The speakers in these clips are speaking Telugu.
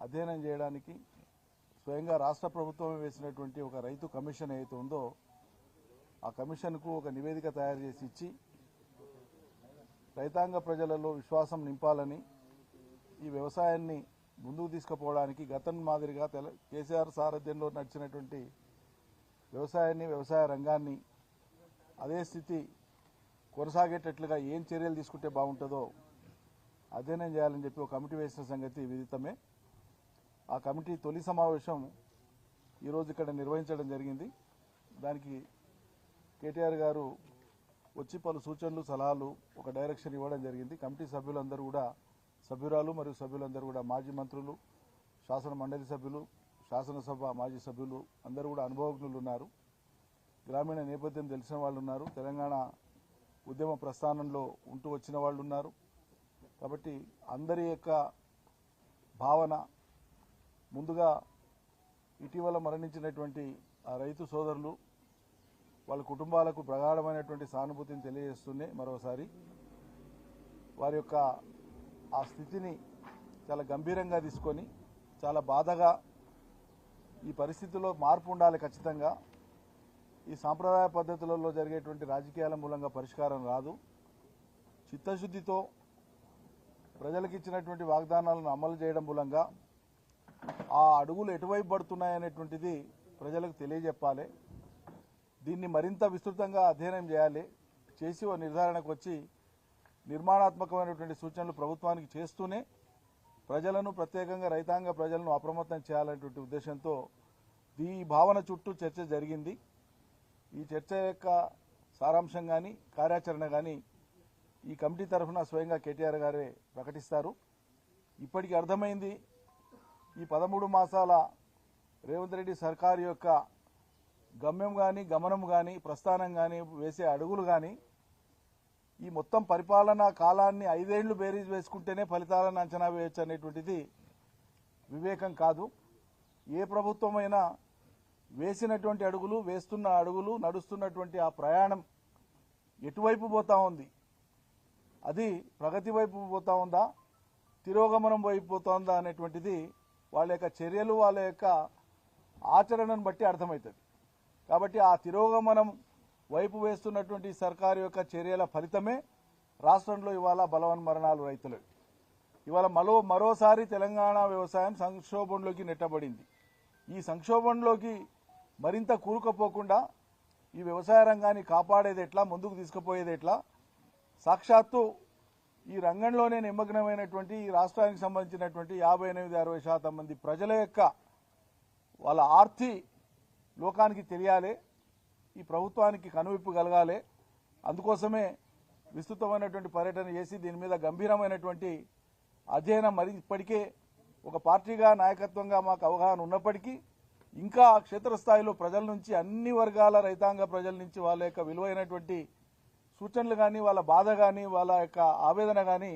అధ్యయనం చేయడానికి స్వయంగా రాష్ట్ర ప్రభుత్వం వేసినటువంటి ఒక రైతు కమిషన్ ఏదైతే ఉందో ఆ కమిషన్కు ఒక నివేదిక తయారు చేసి ఇచ్చి రైతాంగ ప్రజలలో విశ్వాసం నింపాలని ఈ వ్యవసాయాన్ని ముందుకు తీసుకుపోవడానికి గతం మాదిరిగా తెల కేసీఆర్ సారథ్యంలో నడిచినటువంటి వ్యవసాయాన్ని వ్యవసాయ రంగాన్ని అదే స్థితి కొనసాగేటట్లుగా ఏం చర్యలు తీసుకుంటే బాగుంటుందో అధ్యయనం చేయాలని చెప్పి ఒక కమిటీ వేసిన సంగతి విదితమే. ఆ కమిటీ తొలి సమావేశం ఈరోజు ఇక్కడ నిర్వహించడం జరిగింది. దానికి కేటీఆర్ గారు వచ్చి పలు సూచనలు సలహాలు ఒక డైరెక్షన్ ఇవ్వడం జరిగింది. కమిటీ సభ్యులందరూ కూడా సభ్యురాలు మరియు సభ్యులందరూ కూడా మాజీ మంత్రులు శాసన మండలి సభ్యులు శాసనసభ మాజీ సభ్యులు అందరూ కూడా అనుభవజ్ఞులు ఉన్నారు. గ్రామీణ నేపథ్యం తెలిసిన వాళ్ళు ఉన్నారు. తెలంగాణ ఉద్యమ ప్రస్థానంలో ఉంటూ వచ్చిన వాళ్ళు ఉన్నారు. కాబట్టి అందరి యొక్క భావన ముందుగా ఇటీవల మరణించినటువంటి ఆ రైతు సోదరులు వాళ్ళ కుటుంబాలకు ప్రగాఢమైనటువంటి సానుభూతిని తెలియజేస్తూనే మరోసారి వారి యొక్క ఆ స్థితిని చాలా గంభీరంగా తీసుకొని చాలా బాధగా ఈ పరిస్థితిలో మార్పు ఉండాలి ఖచ్చితంగా. ఈ సాంప్రదాయ పద్ధతులలో జరిగేటువంటి రాజకీయాల మూలంగా పరిష్కారం రాదు. చిత్తశుద్ధితో ప్రజలకు ఇచ్చినటువంటి వాగ్దానాలను అమలు చేయడం మూలంగా ఆ అడుగులు ఎటువైపు పడుతున్నాయనేటువంటిది ప్రజలకు తెలియజెప్పాలి. దీన్ని మరింత విస్తృతంగా అధ్యయనం చేయాలి. చేసి ఓ నిర్ధారణకు వచ్చి నిర్మాణాత్మకమైనటువంటి సూచనలు ప్రభుత్వానికి చేస్తూనే ప్రజలను ప్రత్యేకంగా రైతాంగ ప్రజలను అప్రమత్తం చేయాలనేటువంటి ఉద్దేశంతో ఈ భావన చుట్టూ చర్చ జరిగింది. ఈ చర్చ యొక్క సారాంశం కానీ కార్యాచరణ కానీ ఈ కమిటీ తరఫున స్వయంగా కేటీఆర్ గారే ప్రకటిస్తారు. ఇప్పటికి అర్థమైంది ఈ పదమూడు మాసాల రేవంత్ రెడ్డి సర్కారు యొక్క గమ్యం కానీ గమనం కానీ ప్రస్థానం కానీ వేసే అడుగులు కానీ ఈ మొత్తం పరిపాలనా కాలాన్ని ఐదేళ్ళు బేరీజ్ వేసుకుంటేనే ఫలితాలను అంచనా వేయొచ్చు అనేటువంటిది వివేకం కాదు. ఏ ప్రభుత్వమైనా వేసినటువంటి అడుగులు వేస్తున్న అడుగులు నడుస్తున్నటువంటి ఆ ప్రయాణం ఎటువైపు పోతా ఉంది? అది ప్రగతి వైపు పోతా ఉందా? తిరోగమనం వైపు పోతుందా అనేటువంటిది వాళ్ళ యొక్క చర్యలు వాళ్ళ యొక్క ఆచరణను బట్టి అర్థమవుతుంది. కాబట్టి ఆ తిరోగమనం వైపు వేస్తున్నటువంటి సర్కారు యొక్క చర్యల ఫలితమే రాష్ట్రంలో ఇవాళ బలవన్ మరణాలు రైతులు ఇవాళ మరో మరోసారి తెలంగాణ వ్యవసాయం సంక్షోభంలోకి నెట్టబడింది. ఈ సంక్షోభంలోకి మరింత కూరుకుపోకుండా ఈ వ్యవసాయ రంగాన్ని కాపాడేది ఎట్లా ముందుకు తీసుకుపోయేది ఎట్లా సాక్షాత్తు ఈ రంగంలోనే నిమగ్నమైనటువంటి ఈ రాష్ట్రానికి సంబంధించినటువంటి యాభై ఎనిమిది అరవై శాతం మంది ప్రజల యొక్క వాళ్ళ ఆర్తి లోకానికి తెలియాలి ఈ ప్రభుత్వానికి కనువిప్పు కలగాలి. అందుకోసమే విస్తృతమైనటువంటి పర్యటన చేసి దీని మీద గంభీరమైనటువంటి అధ్యయనం మరి ఇప్పటికే ఒక పార్టీగా నాయకత్వంగా మాకు అవగాహన ఉన్నప్పటికీ ఇంకా క్షేత్రస్థాయిలో ప్రజల నుంచి అన్ని వర్గాల రైతాంగ ప్రజల నుంచి వాళ్ళ యొక్క విలువైనటువంటి సూచనలు కానీ వాళ్ళ బాధ కానీ వాళ్ళ యొక్క ఆవేదన కానీ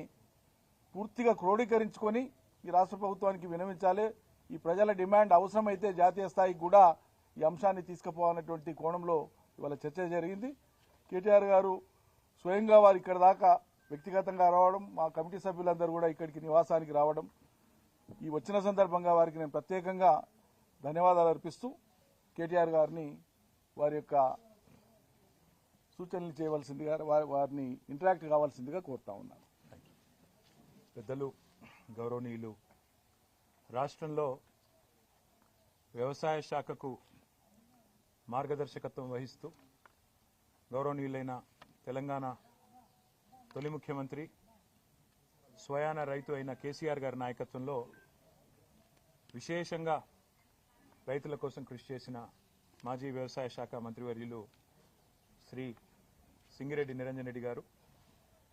పూర్తిగా క్రోడీకరించుకొని ఈ రాష్ట్ర ప్రభుత్వానికి వినమించాలి. ఈ ప్రజల డిమాండ్ అవసరమైతే జాతీయ స్థాయికి కూడా ఈ అంశాన్ని తీసుకుపోవాలన్నటువంటి కోణంలో ఇవాళ చర్చ జరిగింది. కేటీఆర్ గారు స్వయంగా వారు ఇక్కడ దాకా వ్యక్తిగతంగా రావడం మా కమిటీ సభ్యులందరూ కూడా ఇక్కడికి నివాసానికి రావడం ఈ వచ్చిన సందర్భంగా వారికి నేను ప్రత్యేకంగా ధన్యవాదాలు అర్పిస్తూ కేటీఆర్ గారిని వారి యొక్క సూచనలు చేయవలసిందిగా వారి- వారిని ఇంటరాక్ట్ కావాల్సిందిగా కోరుతా ఉన్నాను. పెద్దలు గౌరవనీయులు రాష్ట్రంలో వ్యవసాయ శాఖకు మార్గదర్శకత్వం వహిస్తూ గౌరవనీయులైన తెలంగాణ తొలి ముఖ్యమంత్రి స్వయాన రైతు అయిన కేసీఆర్ గారి నాయకత్వంలో విశేషంగా రైతుల కోసం కృషి చేసిన మాజీ వ్యవసాయ శాఖ మంత్రివర్యులు శ్రీ సింగిరెడ్డి నిరంజన్ రెడ్డి గారు.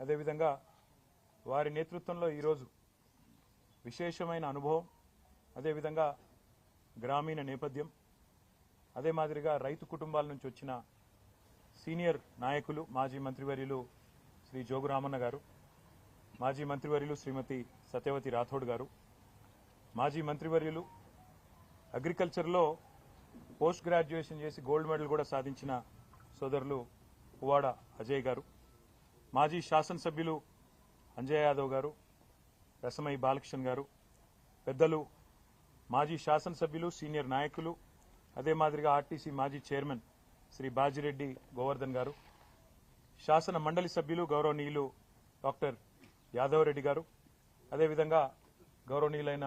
అదేవిధంగా వారి నేతృత్వంలో ఈరోజు విశేషమైన అనుభవం అదేవిధంగా గ్రామీణ నేపథ్యం అదే మాదిరిగా రైతు కుటుంబాల నుంచి వచ్చిన సీనియర్ నాయకులు మాజీ మంత్రివర్యులు శ్రీ జోగు రామన్న గారు మాజీ మంత్రివర్యులు శ్రీమతి సత్యవతి రాథోడ్ గారు మాజీ మంత్రివర్యులు అగ్రికల్చర్లో పోస్ట్ గ్రాడ్యుయేషన్ చేసి గోల్డ్ మెడల్ కూడా సాధించిన సోదరులు పువ్వాడ అజయ్ గారు మాజీ శాసనసభ్యులు అంజయ్ యాదవ్ గారు రసమై బాలకృష్ణ గారు పెద్దలు మాజీ శాసనసభ్యులు సీనియర్ నాయకులు అదే మాదిరిగా ఆర్టీసీ మాజీ చైర్మన్ శ్రీ బాజిరెడ్డి గోవర్ధన్ గారు శాసన మండలి సభ్యులు గౌరవనీయులు డాక్టర్ యాదవరెడ్డి గారు అదేవిధంగా గౌరవనీయులైన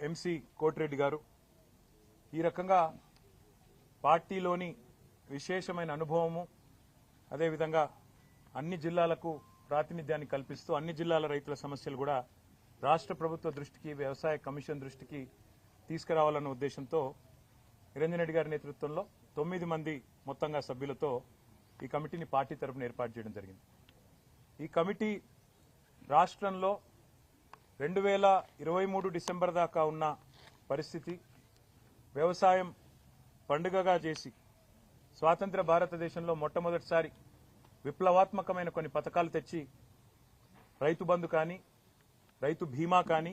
ఎంసీ కోటిరెడ్డి గారు. ఈ రకంగా పార్టీలోని విశేషమైన అనుభవము. అదేవిధంగా అన్ని జిల్లాలకు ప్రాతినిధ్యాన్ని కల్పిస్తూ అన్ని జిల్లాల రైతుల సమస్యలు కూడా రాష్ట్ర ప్రభుత్వ దృష్టికి వ్యవసాయ కమిషన్ దృష్టికి తీసుకురావాలన్న ఉద్దేశంతో నిరంజన్ రెడ్డి గారి నేతృత్వంలో తొమ్మిది మంది మొత్తంగా సభ్యులతో ఈ కమిటీని పార్టీ తరపున ఏర్పాటు చేయడం జరిగింది. ఈ కమిటీ రాష్ట్రంలో రెండు వేల ఇరవై మూడు డిసెంబర్ దాకా ఉన్న పరిస్థితి వ్యవసాయం పండుగగా చేసి స్వాతంత్ర భారతదేశంలో మొట్టమొదటిసారి విప్లవాత్మకమైన కొన్ని పథకాలు తెచ్చి రైతు బంధు కానీ రైతు బీమా కానీ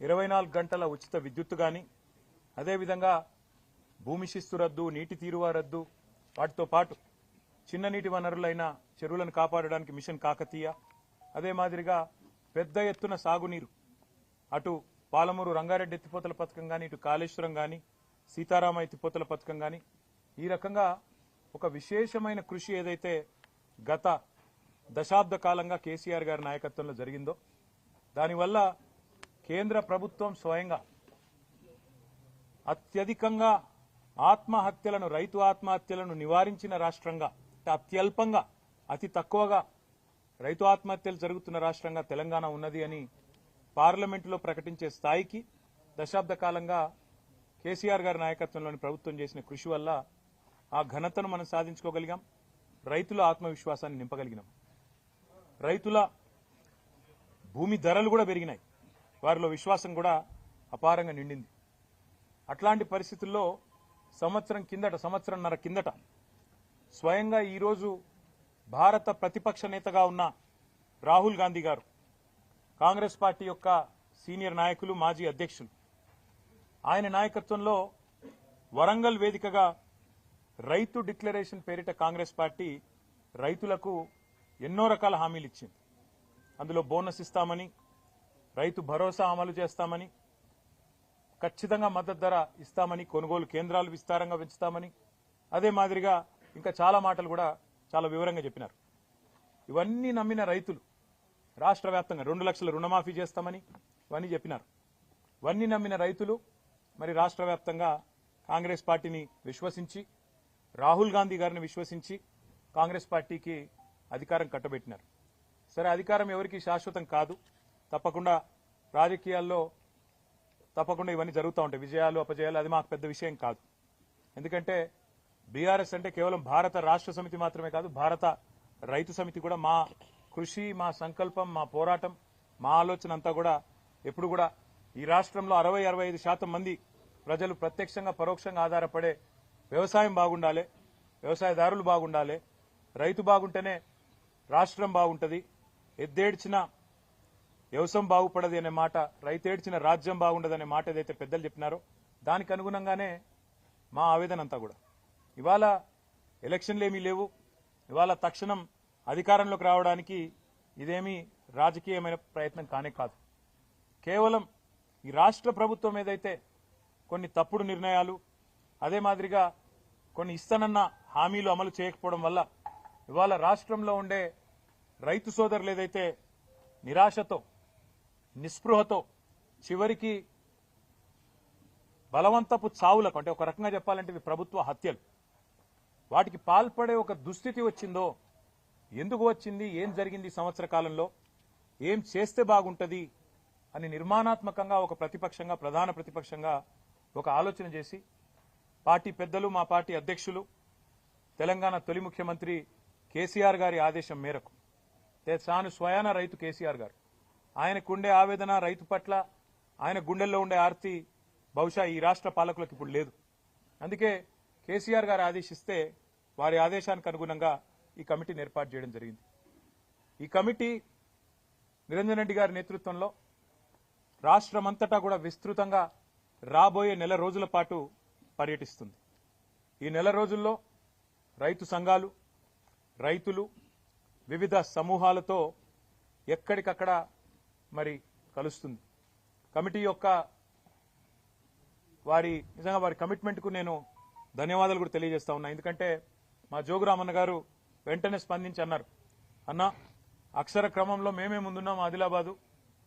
ఇరవై నాలుగు గంటల ఉచిత విద్యుత్తు కానీ అదేవిధంగా భూమి శిస్తు రద్దు నీటి తీరువా రద్దు వాటితో పాటు చిన్న నీటి వనరులైన చెరువులను కాపాడడానికి మిషన్ కాకతీయ అదే మాదిరిగా పెద్ద ఎత్తున సాగునీరు అటు పాలమూరు రంగారెడ్డి ఎత్తిపోతల పథకం కానీ ఇటు కాళేశ్వరం కానీ సీతారామ ఎత్తిపోతల పథకం కానీ ఈ రకంగా ఒక విశేషమైన కృషి ఏదైతే గత దశాబ్ద కాలంగా కేసీఆర్ గారి నాయకత్వంలో జరిగిందో దానివల్ల కేంద్ర ప్రభుత్వం స్వయంగా అత్యధికంగా ఆత్మహత్యలను రైతు ఆత్మహత్యలను నివారించిన రాష్ట్రంగా అత్యల్పంగా అతి తక్కువగా రైతు ఆత్మహత్యలు జరుగుతున్న రాష్ట్రంగా తెలంగాణ ఉన్నది అని పార్లమెంటులో ప్రకటించే స్థాయికి దశాబ్ద కాలంగా కేసీఆర్ గారి నాయకత్వంలోని ప్రభుత్వం చేసిన కృషి వల్ల ఆ ఘనతను మనం సాధించుకోగలిగాం. రైతుల ఆత్మవిశ్వాసాన్ని నింపగలిగినాం. రైతుల భూమి ధరలు కూడా పెరిగినాయి. వారిలో విశ్వాసం కూడా అపారంగా నిండింది. అట్లాంటి పరిస్థితుల్లో సంవత్సరం కిందట సంవత్సరంన్నర కిందట స్వయంగా ఈరోజు భారత ప్రతిపక్ష నేతగా ఉన్న రాహుల్ గాంధీ గారు కాంగ్రెస్ పార్టీ యొక్క సీనియర్ నాయకులు మాజీ అధ్యక్షులు ఆయన నాయకత్వంలో వరంగల్ వేదికగా రైతు డిక్లరేషన్ పేరిట కాంగ్రెస్ పార్టీ రైతులకు ఎన్నో రకాల హామీలు ఇచ్చింది. అందులో బోనస్ ఇస్తామని రైతు భరోసా అమలు చేస్తామని ఖచ్చితంగా మద్దతు ధర ఇస్తామని కొనుగోలు కేంద్రాలు విస్తారంగా పెంచుతామని అదే మాదిరిగా ఇంకా చాలా మాటలు కూడా చాలా వివరంగా చెప్పినారు. ఇవన్నీ నమ్మిన రైతులు రాష్ట్ర వ్యాప్తంగా రెండు లక్షల రుణమాఫీ చేస్తామని ఇవన్నీ చెప్పినారు. ఇవన్నీ నమ్మిన రైతులు మరి రాష్ట్ర కాంగ్రెస్ పార్టీని విశ్వసించి రాహుల్ గాంధీ గారిని విశ్వసించి కాంగ్రెస్ పార్టీకి అధికారం కట్టబెట్టినారు. సరే అధికారం ఎవరికి శాశ్వతం కాదు. తప్పకుండా రాజకీయాల్లో తప్పకుండా ఇవన్నీ జరుగుతూ ఉంటాయి. విజయాలు అపజయాలు అది మాకు పెద్ద విషయం కాదు. ఎందుకంటే బీఆర్ఎస్ అంటే కేవలం భారత రాష్ట్ర సమితి మాత్రమే కాదు భారత రైతు సమితి కూడా మా కృషి మా సంకల్పం మా పోరాటం మా ఆలోచన అంతా కూడా ఎప్పుడు కూడా ఈ రాష్ట్రంలో అరవై అరవై ఐదు శాతం మంది ప్రజలు ప్రత్యక్షంగా పరోక్షంగా ఆధారపడే వ్యవసాయం బాగుండాలి వ్యవసాయదారులు బాగుండాలి రైతు బాగుంటేనే రాష్ట్రం బాగుంటుంది. ఎద్దేడ్చిన వ్యవసాయం బాగుపడదు అనే మాట రైతేడ్చిన రాజ్యం బాగుండదనే మాట ఏదైతే పెద్దలు చెప్పినారో దానికి అనుగుణంగానే మా ఆవేదన అంతా కూడా. ఇవాళ ఎలక్షన్లు ఏమీ లేవు. ఇవాళ తక్షణం అధికారంలోకి రావడానికి ఇదేమీ రాజకీయమైన ప్రయత్నం కానే కాదు. కేవలం ఈ రాష్ట్ర ప్రభుత్వం ఏదైతే కొన్ని తప్పుడు నిర్ణయాలు అదే మాదిరిగా కొన్ని ఇస్తానన్న హామీలు అమలు చేయకపోవడం వల్ల ఇవాళ రాష్ట్రంలో ఉండే రైతు సోదరులు ఏదైతే నిరాశతో నిస్పృహతో చివరికి బలవంతపు చావులకు అంటే ఒక రకంగా చెప్పాలంటే ఇవి ప్రభుత్వ హత్యలు వాటికి పాల్పడే ఒక దుస్థితి వచ్చిందో ఎందుకు వచ్చింది ఏం జరిగింది సంవత్సర కాలంలో ఏం చేస్తే బాగుంటుంది అని నిర్మాణాత్మకంగా ఒక ప్రతిపక్షంగా ప్రధాన ప్రతిపక్షంగా ఒక ఆలోచన చేసి పార్టీ పెద్దలు మా పార్టీ అధ్యక్షులు తెలంగాణ తొలి ముఖ్యమంత్రి కేసీఆర్ గారి ఆదేశం మేరకు తాను స్వయాన రైతు కేసీఆర్ గారు. ఆయనకుండే ఆవేదన రైతు పట్ల ఆయన గుండెల్లో ఉండే ఆర్తి బహుశా ఈ రాష్ట్ర పాలకులకు ఇప్పుడు లేదు. అందుకే కేసీఆర్ గారు ఆదేశిస్తే వారి ఆదేశానికి అనుగుణంగా ఈ కమిటీని ఏర్పాటు చేయడం జరిగింది. ఈ కమిటీ నిరంజన్ రెడ్డి గారి నేతృత్వంలో రాష్ట్రమంతటా కూడా విస్తృతంగా రాబోయే నెల రోజుల పాటు పర్యటిస్తుంది. ఈ నెల రోజుల్లో రైతు సంఘాలు రైతులు వివిధ సమూహాలతో ఎక్కడికక్కడ మరి కలుస్తుంది. కమిటీ యొక్క వారి నిజంగా వారి కమిట్మెంట్కు నేను ధన్యవాదాలు కూడా తెలియజేస్తా ఉన్నా. ఎందుకంటే మా జోగురామన్న గారు వెంటనే స్పందించి అన్నారు అన్న అక్షర క్రమంలో మేమే ముందున్నాం ఆదిలాబాదు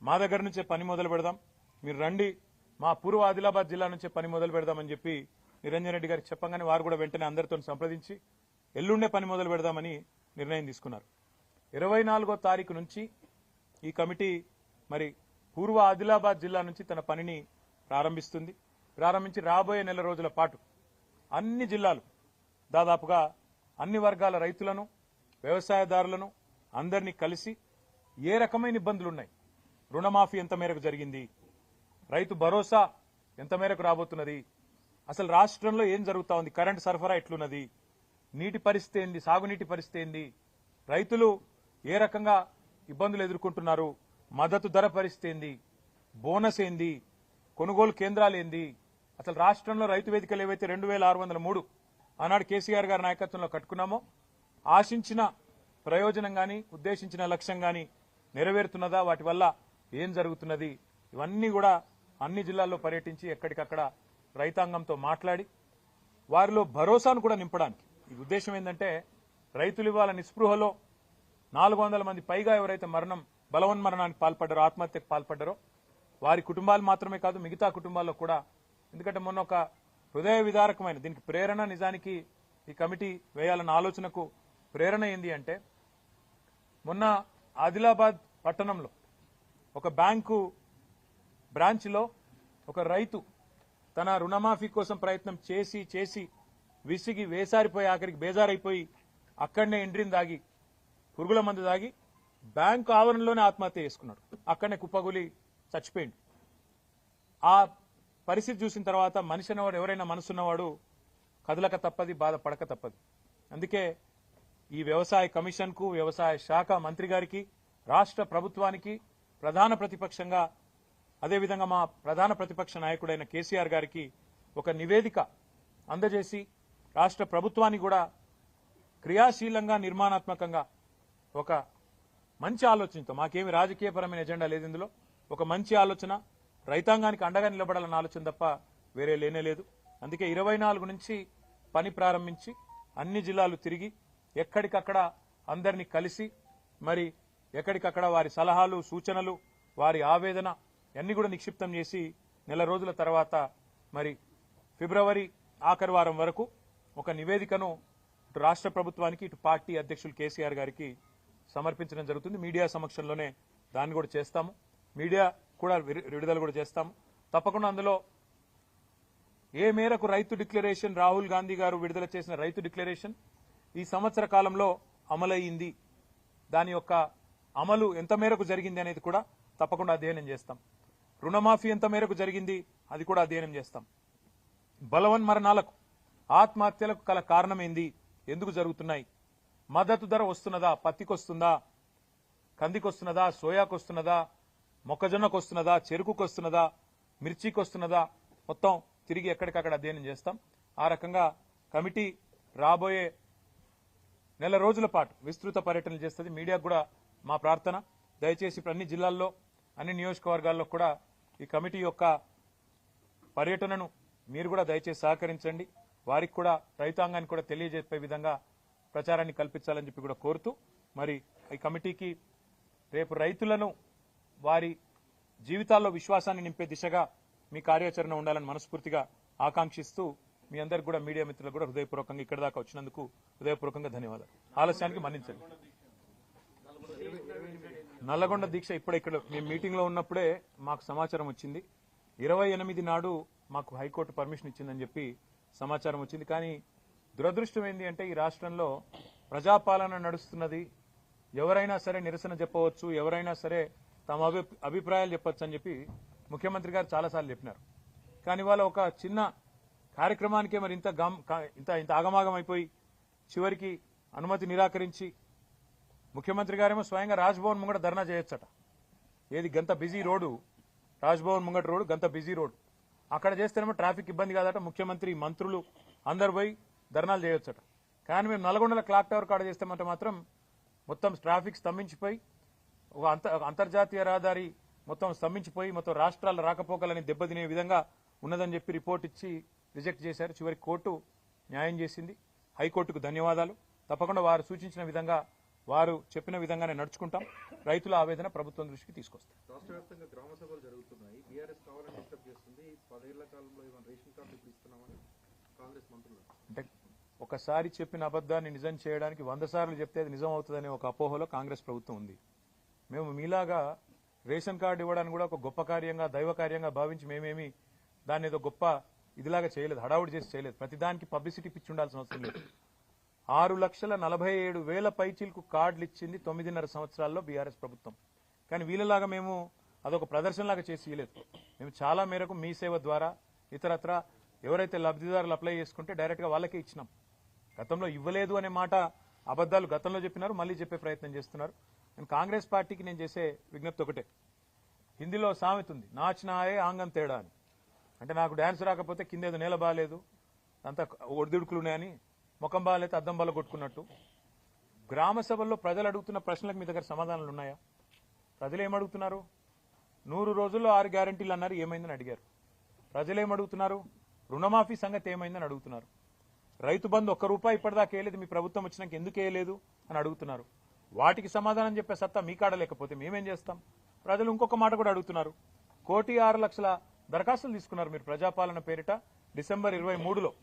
మా దగ్గర నుంచే పని మొదలు పెడదాం. మీరు రండి మా పూర్వ ఆదిలాబాద్ జిల్లా నుంచే పని మొదలు పెడదామని చెప్పి నిరంజన్ రెడ్డి గారికి చెప్పగానే వారు కూడా వెంటనే అందరితో సంప్రదించి ఎల్లుండే పని మొదలు పెడదామని నిర్ణయం తీసుకున్నారు. ఇరవై నాలుగో తారీఖు నుంచి ఈ కమిటీ మరి పూర్వ ఆదిలాబాద్ జిల్లా నుంచి తన పనిని ప్రారంభిస్తుంది. ప్రారంభించి రాబోయే నెల రోజుల పాటు అన్ని జిల్లాలు దాదాపుగా అన్ని వర్గాల రైతులను వ్యవసాయదారులను అందరినీ కలిసి ఏ రకమైన ఇబ్బందులు ఉన్నాయి రుణమాఫీ ఎంత మేరకు జరిగింది? రైతు భరోసా ఎంత మేరకు రాబోతున్నది? అసలు రాష్ట్రంలో ఏం జరుగుతా ఉంది? కరెంట్ సరఫరా ఎట్లున్నది? నీటి పరిస్థితి ఏంది? సాగునీటి పరిస్థితి ఏంది? రైతులు ఏ రకంగా ఇబ్బందులు ఎదుర్కొంటున్నారు? మద్దతు ధర పరిస్థితి ఏంది? బోనస్ ఏంది? కొనుగోలు కేంద్రాలు ఏంది? అసలు రాష్ట్రంలో రైతు వేదికలు ఏవైతే రెండు వేల ఆరు వందల మూడు ఆనాడు కేసీఆర్ గారి నాయకత్వంలో కట్టుకున్నామో ఆశించిన ప్రయోజనం కానీ ఉద్దేశించిన లక్ష్యం కానీ నెరవేరుతున్నదా? వాటి వల్ల ఏం జరుగుతున్నది? ఇవన్నీ కూడా అన్ని జిల్లాల్లో పర్యటించి ఎక్కడికక్కడ రైతాంగంతో మాట్లాడి వారిలో భరోసాను కూడా నింపడానికి. ఈ ఉద్దేశం ఏంటంటే రైతులు ఇవాళ నిస్పృహలో నాలుగు వందల మంది పైగా ఎవరైతే మరణం బలవన్మరణానికి పాల్పడ్డారో ఆత్మహత్యకు పాల్పడ్డారో వారి కుటుంబాలు మాత్రమే కాదు మిగతా కుటుంబాల్లో కూడా. ఎందుకంటే మొన్న ఒక హృదయ విదారకమైన దీనికి ప్రేరణ నిజానికి ఈ కమిటీ వేయాలన్న ఆలోచనకు ప్రేరణ ఏంది అంటే మొన్న ఆదిలాబాద్ పట్టణంలో ఒక బ్యాంకు బ్రాంచ్లో ఒక రైతు తన రుణమాఫీ కోసం ప్రయత్నం చేసి చేసి విసిగి వేసారిపోయి ఆఖరికి బేజారైపోయి అక్కడనే ఎండ్రిని దాగి పురుగుల మందు దాగి బ్యాంకు ఆవరణలోనే ఆత్మహత్య చేసుకున్నాడు. అక్కడనే కుప్పగులి చచ్చిపోయింది ఆ పరిస్థితి చూసిన తర్వాత మనిషి అన్నవాడు ఎవరైనా మనసున్నవాడు కదలక తప్పది బాధపడక తప్పది. అందుకే ఈ వ్యవసాయ కమిషన్కు వ్యవసాయ శాఖ మంత్రి గారికి రాష్ట్ర ప్రభుత్వానికి ప్రధాన ప్రతిపక్షంగా అదేవిధంగా మా ప్రధాన ప్రతిపక్ష నాయకుడైన కేసీఆర్ గారికి ఒక నివేదిక అందజేసి రాష్ట్ర ప్రభుత్వానికి కూడా క్రియాశీలంగా నిర్మాణాత్మకంగా ఒక మంచి ఆలోచనతో మాకేమి రాజకీయపరమైన ఎజెండా లేదు ఇందులో ఒక మంచి ఆలోచన రైతాంగానికి అండగా నిలబడాలన్న ఆలోచన తప్ప వేరే లేనే లేదు. అందుకే ఇరవై నాలుగు నుంచి పని ప్రారంభించి అన్ని జిల్లాలు తిరిగి ఎక్కడికక్కడ అందరినీ కలిసి మరి ఎక్కడికక్కడ వారి సలహాలు సూచనలు వారి ఆవేదన అన్ని కూడా నిక్షిప్తం చేసి నెల రోజుల తర్వాత మరి ఫిబ్రవరి ఆఖరి వారం వరకు ఒక నివేదికను ఇటు రాష్ట్ర ప్రభుత్వానికి ఇటు పార్టీ అధ్యక్షులు కేసీఆర్ గారికి సమర్పించడం జరుగుతుంది. మీడియా సమక్షంలోనే దాన్ని కూడా చేస్తాము. మీడియా కూడా విడుదల కూడా చేస్తాము. తప్పకుండా అందులో ఏ మేరకు రైతు డిక్లరేషన్ రాహుల్ గాంధీ గారు విడుదల చేసిన రైతు డిక్లరేషన్ ఈ సంవత్సర కాలంలో అమలయ్యింది. దాని యొక్క అమలు ఎంత మేరకు జరిగింది అనేది కూడా తప్పకుండా అధ్యయనం చేస్తాం. రుణమాఫీ ఎంత మేరకు జరిగింది. అది కూడా అధ్యయనం చేస్తాం. బలవన్ మరణాలకు ఆత్మహత్యలకు కల కారణమైంది? ఎందుకు జరుగుతున్నాయి? మద్దతు ధర వస్తున్నదా? పత్తికొస్తుందా? కందికొస్తున్నదా? సోయాకొస్తున్నదా? సోయాకు వస్తున్నదా మొక్కజొన్నకు వస్తున్నదా చెరుకుకు వస్తున్నదా మిర్చికి వస్తున్నదా మొత్తం తిరిగి ఎక్కడికక్కడ అధ్యయనం చేస్తాం. ఆ రకంగా కమిటీ రాబోయే నెల రోజుల పాటు విస్తృత పర్యటనలు చేస్తుంది. మీడియాకు కూడా మా ప్రార్థన. దయచేసి ఇప్పుడు అన్ని జిల్లాల్లో అన్ని నియోజకవర్గాల్లో కూడా ఈ కమిటీ యొక్క పర్యటనను మీరు కూడా దయచేసి సహకరించండి. వారికి కూడా రైతాంగానికి కూడా తెలియజెప్పే విధంగా ప్రచారాన్ని కల్పించాలని చెప్పి కూడా కోరుతూ మరి ఈ కమిటీకి రేపు రైతులను వారి జీవితాల్లో విశ్వాసాన్ని నింపే దిశగా మీ కార్యాచరణ ఉండాలని మనస్ఫూర్తిగా ఆకాంక్షిస్తూ మీ అందరికి కూడా మీడియా మిత్రులకు కూడా హృదయపూర్వకంగా ఇక్కడ దాకా వచ్చినందుకు హృదయపూర్వకంగా ధన్యవాదాలు. ఆలస్యానికి మన్నించండి. నల్లగొండ దీక్ష ఇప్పుడు ఇక్కడ మేము మీటింగ్లో ఉన్నప్పుడే మాకు సమాచారం వచ్చింది. ఇరవై ఎనిమిది నాడు మాకు హైకోర్టు పర్మిషన్ ఇచ్చిందని చెప్పి సమాచారం వచ్చింది. కానీ దురదృష్టం ఏంటి అంటే ఈ రాష్ట్రంలో ప్రజాపాలన నడుస్తున్నది. ఎవరైనా సరే నిరసన చెప్పవచ్చు ఎవరైనా సరే తమ అభి అభిప్రాయాలు చెప్పొచ్చు అని చెప్పి ముఖ్యమంత్రి గారు చాలాసార్లు చెప్పినారు. కానీ వాళ్ళ ఒక చిన్న కార్యక్రమానికే మరి ఇంత గమ్ ఇంత ఇంత ఆగమాగం అయిపోయి చివరికి అనుమతి నిరాకరించి ముఖ్యమంత్రి గారేమో స్వయంగా రాజ్భవన్ ముంగట ధర్నా చేయొచ్చట. ఏది గంత బిజీ రోడ్డు రాజ్భవన్ ముంగట రోడ్డు గంత బిజీ రోడ్డు. అక్కడ చేస్తేనేమో ట్రాఫిక్ ఇబ్బంది కాదట ముఖ్యమంత్రి మంత్రులు అందరు పోయి ధర్నాలు చేయొచ్చట. కానీ మేము నల్గొండల క్లాక్ టవర్ కాడ చేస్తామంటే మాత్రం మొత్తం ట్రాఫిక్ స్తంభించిపోయి ఒక అంత అంతర్జాతీయ రహదారి మొత్తం స్తంభించిపోయి మొత్తం రాష్ట్రాల రాకపోకలని దెబ్బతినే విధంగా ఉన్నదని చెప్పి రిపోర్ట్ ఇచ్చి రిజెక్ట్ చేశారు. చివరి కోర్టు న్యాయం చేసింది. హైకోర్టుకు ధన్యవాదాలు. తప్పకుండా వారు సూచించిన విధంగా వారు చెప్పిన విధంగానే నడుచుకుంటాం. రైతుల ఆవేదన ప్రభుత్వం దృష్టికి తీసుకొస్తాం. రాష్ట్ర వ్యాప్తంగా గ్రామ సభలు జరుగుతున్నాయి. బీఆర్ఎస్ కావాలని డిస్టర్బ్ చేస్తుంది. పదేళ్ళ కాలంలో ఏమైనా రేషన్ కార్డు ఇప్పుడు ఇస్తున్నామని కాంగ్రెస్ మంత్రులు అంటే ఒకసారి చెప్పిన అబద్ధాన్ని నిజం చేయడానికి వంద సార్లు చెప్తే అది నిజం అవుతుందనే ఒక అపోహలో కాంగ్రెస్ ప్రభుత్వం ఉంది. మేము మీలాగా రేషన్ కార్డు ఇవ్వడానికి కూడా ఒక గొప్ప కార్యంగా దైవ కార్యంగా భావించి మేమేమి దాన్ని ఏదో గొప్ప ఇదిలాగా చేయలేదు హడావుడి చేసి చేయలేదు. ప్రతిదానికి పబ్లిసిటీ పిచ్చి ఉండాల్సిన అవసరం లేదు. ఆరు లక్షల నలభై ఏడు వేల పైచీలకు కార్డులు ఇచ్చింది తొమ్మిదిన్నర సంవత్సరాల్లో బీఆర్ఎస్ ప్రభుత్వం. కానీ వీళ్ళలాగా మేము అదొక ప్రదర్శనలాగా చేసి ఇవ్వలేదు మేము చాలా మేరకు మీ సేవ ద్వారా ఇతరత్ర ఎవరైతే లబ్ధిదారులు అప్లై చేసుకుంటే డైరెక్ట్గా వాళ్ళకే ఇచ్చినాం. గతంలో ఇవ్వలేదు అనే మాట అబద్ధాలు గతంలో చెప్పినారు మళ్ళీ చెప్పే ప్రయత్నం చేస్తున్నారు. నేను కాంగ్రెస్ పార్టీకి నేను చేసే విజ్ఞప్తి ఒకటే. హిందీలో సామెత ఉంది నాచినాయే ఆంగం తేడా అని. అంటే నాకు డ్యాన్స్ రాకపోతే కిందేదో నేల బాగాలేదు అంతా ఒడిదుడుకులు ఉన్నాయని ముఖం బాగాలైతే అద్దం బాగా కొట్టుకున్నట్టు. గ్రామ సభల్లో ప్రజలు అడుగుతున్న ప్రశ్నలకు మీ దగ్గర సమాధానాలు ఉన్నాయా? ప్రజలు ఏమడుగుతున్నారు నూరు రోజుల్లో ఆరు గ్యారంటీలు అన్నారు ఏమైందని అడిగారు. ప్రజలు ఏమడుగుతున్నారు రుణమాఫీ సంగతి ఏమైందని అడుగుతున్నారు. రైతు బంధు ఒక్క రూపాయి ఇప్పటిదాకా వేయలేదు మీ ప్రభుత్వం వచ్చినాక ఎందుకు వేయలేదు అని అడుగుతున్నారు. వాటికి సమాధానం చెప్పే సత్తా మీ కాడలేకపోతే మేమేం చేస్తాం? ప్రజలు ఇంకొక మాట కూడా అడుగుతున్నారు. కోటి ఆరు లక్షల దరఖాస్తులు తీసుకున్నారు మీరు ప్రజాపాలన పేరిట డిసెంబర్ ఇరవై మూడులో.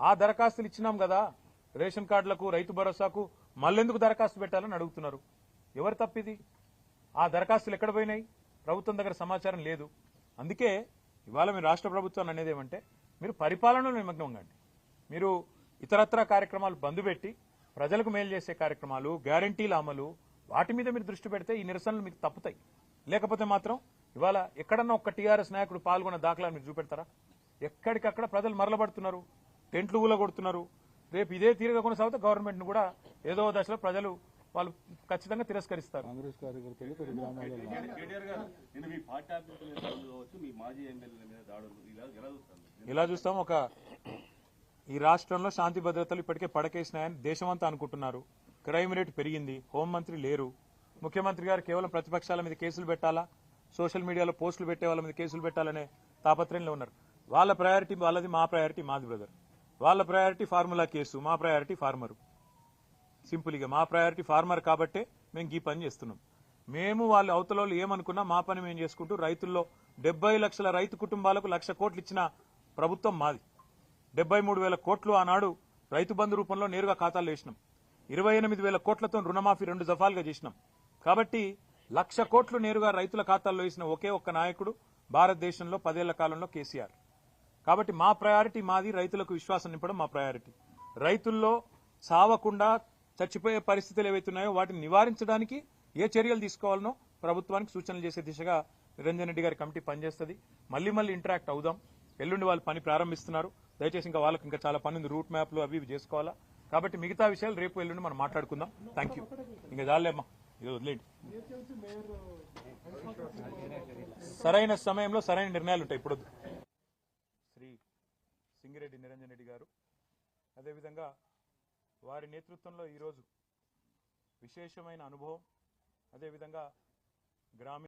ఆ దరఖాస్తులు ఇచ్చినాం కదా. రేషన్ కార్డులకు రైతు భరోసాకు మళ్ళెందుకు దరఖాస్తు పెట్టాలని అడుగుతున్నారు. ఎవరు తప్పిది? ఆ దరఖాస్తులు ఎక్కడ పోయినాయి? ప్రభుత్వం దగ్గర సమాచారం లేదు. అందుకే ఇవాళ మీరు రాష్ట్ర ప్రభుత్వాన్ని అనేది ఏమంటే మీరు పరిపాలనలో నిమగ్నం కండి. మీరు ఇతరత్ర కార్యక్రమాలు బంద్ పెట్టి ప్రజలకు మేలు చేసే కార్యక్రమాలు గ్యారంటీల అమలు వాటి మీద మీరు దృష్టి పెడితే ఈ నిరసనలు మీకు తప్పుతాయి. లేకపోతే మాత్రం ఇవాళ ఎక్కడన్నా ఒక్క టీఆర్ఎస్ నాయకుడు పాల్గొన్న దాఖలాలు మీరు చూపెడతారా? ఎక్కడికక్కడ ప్రజలు మరలబడుతున్నారు? టెంట్లు ఊలగొడుతున్నారు. రేపు ఇదే తీరుగా కొనసాగితే గవర్నమెంట్ను కూడా ఏదో దశలో ప్రజలు వాళ్ళు ఖచ్చితంగా తిరస్కరిస్తారు. కాంగ్రెస్ కార్యకర్తలు ఇలా చూస్తాం ఒక ఈ రాష్ట్రంలో శాంతి భద్రతలు ఇప్పటికే పడకేసినాయని దేశమంతా అనుకుంటున్నారు. క్రైమ్ రేట్ పెరిగింది హోంమంత్రి లేరు. ముఖ్యమంత్రి గారు కేవలం ప్రతిపక్షాల మీద కేసులు పెట్టాలా? సోషల్ మీడియాలో పోస్టులు పెట్టే వాళ్ళ మీద కేసులు పెట్టాలనే తాపత్రయంలో ఉన్నారు. వాళ్ళ ప్రయారిటీ వాళ్ళది మా ప్రయారిటీ మాది బ్రదర్. వాళ్ళ ప్రయారిటీ ఫార్ములా కేసు మా ప్రయారిటీ ఫార్మరు సింపుల్గా మా ప్రయారిటీ ఫార్మర్ కాబట్టే మేము ఈ పని చేస్తున్నాం. మేము వాళ్ళు అవతల వాళ్ళు ఏమనుకున్నా మా పని మేము చేసుకుంటూ రైతుల్లో డెబ్బై లక్షల రైతు కుటుంబాలకు లక్ష కోట్లు ఇచ్చిన ప్రభుత్వం మాది. డెబ్బై మూడు వేల కోట్లు ఆనాడు రైతు బంధు రూపంలో నేరుగా ఖాతాలు వేసినాం ఇరవై ఎనిమిది వేల కోట్లతో రుణమాఫీ రెండు దఫాలుగా చేసినాం. కాబట్టి లక్ష కోట్లు నేరుగా రైతుల ఖాతాల్లో వేసిన ఒకే ఒక్క నాయకుడు భారతదేశంలో పదేళ్ళ కాలంలో కేసీఆర్. కాబట్టి మా ప్రయారిటీ మాది రైతులకు విశ్వాసం నింపడం మా ప్రయారిటీ రైతుల్లో సావకుండా చచ్చిపోయే పరిస్థితులు ఏవైతున్నాయో వాటిని నివారించడానికి ఏ చర్యలు తీసుకోవాలనో ప్రభుత్వానికి సూచనలు చేసే దిశగా నిరంజన్ రెడ్డి గారి కమిటీ పనిచేస్తుంది. మళ్ళీ మళ్ళీ ఇంటరాక్ట్ అవుదాం. ఎల్లుండి వాళ్ళు పని ప్రారంభిస్తున్నారు. దయచేసి ఇంకా వాళ్ళకి ఇంకా చాలా పని ఉంది. రూట్ మ్యాప్లు అవి ఇవి చేసుకోవాలా? కాబట్టి మిగతా విషయాలు రేపు ఎల్లుండి మనం మాట్లాడుకుందాం. థ్యాంక్ యూ ఇంకా చాలేమ్మా ఇది వదిలేండి సరైన సమయంలో సరైన నిర్ణయాలు ఉంటాయి. ఇప్పుడు వద్దు. సింగిరెడ్డి నిరంజన్ రెడ్డి గారు. అదేవిధంగా వారి నేతృత్వంలో ఈరోజు విశేషమైన అనుభవం. అదేవిధంగా గ్రామీణ